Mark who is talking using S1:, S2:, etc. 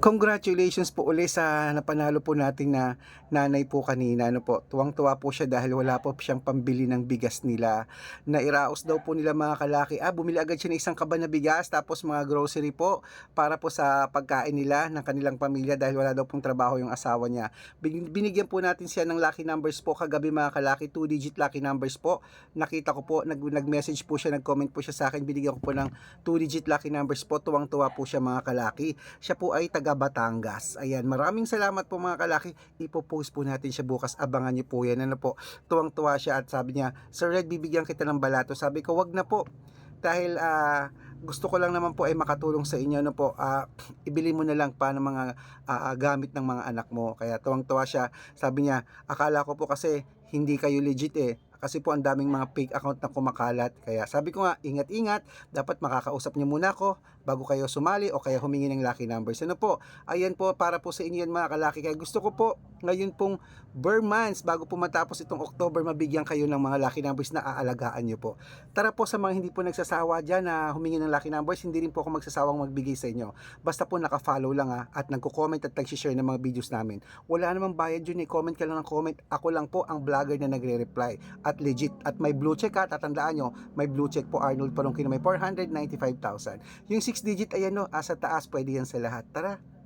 S1: Congratulations po uli sa napanalo po natin na nanay po kanina. Ano po, tuwang-tuwa po siya dahil wala po siyang pambili ng bigas nila. Nairaos daw po nila mga kalaki. Ah, bumili agad siya ng isang kaba na bigas tapos mga grocery po para po sa pagkain nila ng kanilang pamilya dahil wala daw pong trabaho yung asawa niya. Bin- Binigyan po natin siya ng lucky numbers po kagabi mga kalaki, 2 digit lucky numbers po. Nakita ko po, nag- nag-message po siya, nag-comment po siya sa akin, binigyan ko po ng 2 digit lucky numbers po. Tuwang-tuwa po siya mga kalaki. Siya po ay taga Batangas. Ayan, maraming salamat po mga kalaki. Ipo-post po natin siya bukas. Abangan niyo po yan. Ano po, tuwang-tuwa siya at sabi niya, Sir Red, bibigyan kita ng balato. Sabi ko, wag na po. Dahil ah, gusto ko lang naman po ay makatulong sa inyo. Ano po, ah, ibili mo na lang pa ng mga ah, gamit ng mga anak mo. Kaya tuwang-tuwa siya. Sabi niya, akala ko po kasi hindi kayo legit eh. Kasi po ang daming mga fake account na kumakalat. Kaya sabi ko nga, ingat-ingat. Dapat makakausap niyo muna ako bago kayo sumali o kaya humingi ng lucky numbers. Ano po? Ayan po, para po sa inyo yan mga kalaki. Kaya gusto ko po, ngayon pong Burr months, bago po matapos itong October, mabigyan kayo ng mga lucky numbers na aalagaan nyo po. Tara po sa mga hindi po nagsasawa dyan na humingi ng lucky numbers, hindi rin po ako magsasawang magbigay sa inyo. Basta po naka-follow lang ha, at nagko-comment at nag-share ng mga videos namin. Wala namang bayad yun eh, comment ka lang ng comment. Ako lang po ang vlogger na nagre-reply at legit. At may blue check ha, tatandaan nyo, may blue check po Arnold Palongkin na may 495,000. Yung 6 digit, ayan no, asa taas, pwede yan sa lahat. Tara!